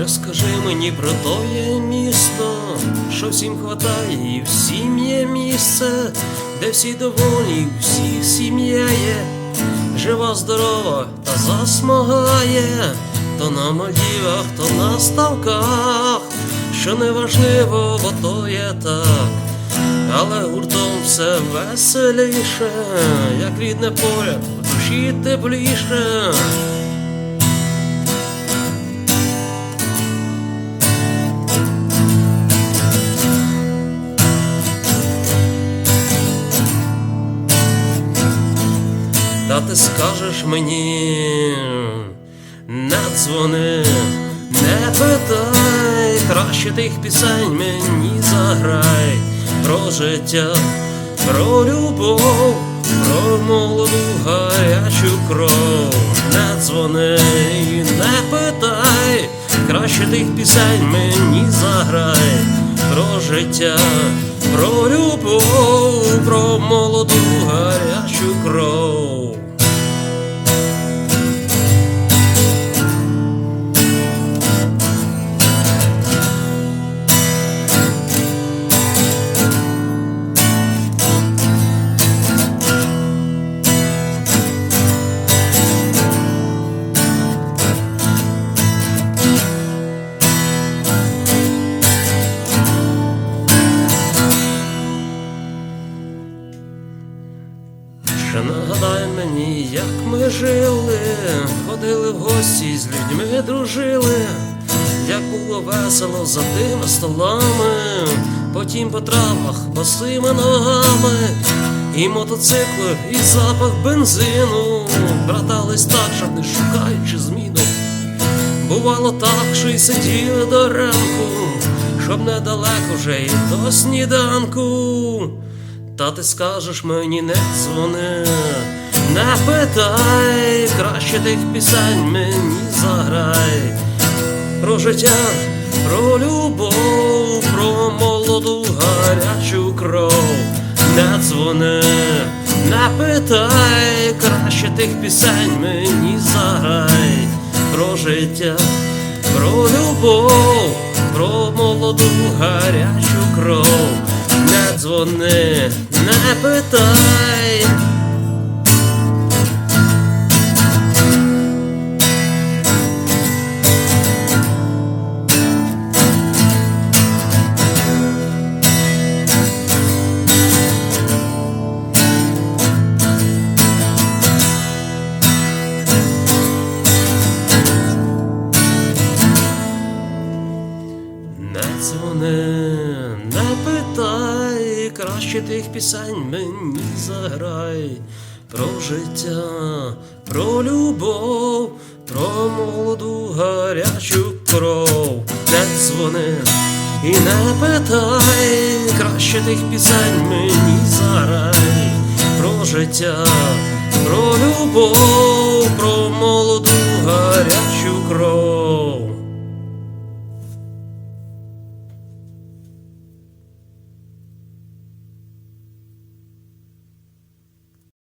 Розкажи мені про тоє місто, що всім хватає, і всім є місце, де всі доволі, всіх сім'я є, жива, здорова та засмагає, то на Мальдівах, то на ставках, що не важливо, бо то є так, але гуртом все веселіше, як рідне поле, в душі тепліше. Та ти скажеш мені, не дзвони, не питай, краще тих пісень мені заграй. Про життя, про любов, про молоду гарячу кров, не дзвони, не питай, краще тих пісень мені заграй. Про життя, про любов, про молоду гарячу кров. Нагадай мені, як ми жили, ходили в гості, з людьми дружили, як було весело за тими столами, потім по травах босими ногами, і мотоцикли, і запах бензину, братались так, щоб не шукаючи зміну. Бувало так, що й сиділи до ранку, щоб недалеко вже і до сніданку. Та ти скажеш мені не дзвони, не питай, краще тих пісень мені заграй. Про життя, про любов, про молоду гарячу кров. Не дзвони, не питай, краще тих пісень мені заграй. Про життя, про любов, про молоду гарячу кров. Дзвони, не питай. Дзвони, не питай, краще тих пісень мені заграй про життя, про любов, про молоду гарячу кров. Не дзвони і не питай, краще тих пісень мені заграй про життя, про любов, про молоду гарячу кров.